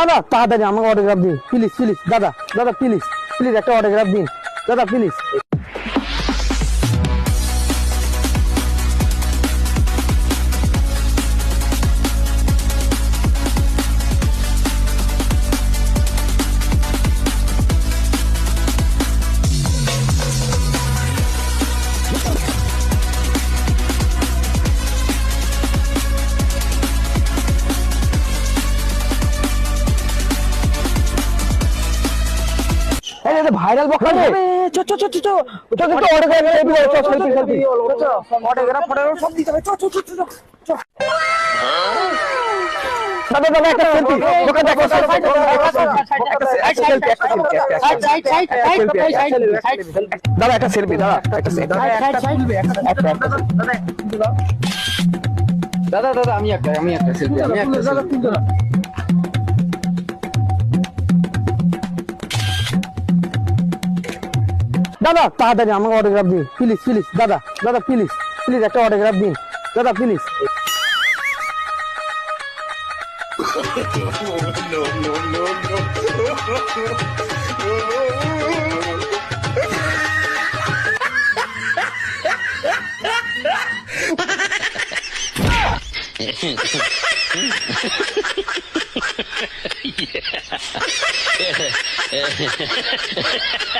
দাদা, তাড়াতাড়ি আমাকে অটোগ্রাফ দিন। প্লিজ প্লিজ দাদা দাদা প্লিজ প্লিজ একটা অটোগ্রাফ দিন। দাদা প্লিজ ভাইরাল বক্তা চো চো চো চো চো তো কিন্তু অটোগ্রাফ হয়ে চল সেলফি সেলফি অটোগ্রাফ ফটোগ্রাফ সব দিতে হবে চো চো চো চো চো দাদা দাদা একটা সেলফি ওকে দেখো সেলফি একটা সেলফি একটা selfie side side side side side দাদা একটা সেলফি দাদা একটা সেলফি দাদা দাদা আমি একটা আমি একটা সেলফি আমি একটা selfie। দাদা, তাড়াতাড়ি আমাকে অটোগ্রাফ দিন। প্লিজ প্লিজ দাদা দাদা প্লিজ প্লিজ একটা অটোগ্রাফ দিন। দাদা প্লিজ yeah.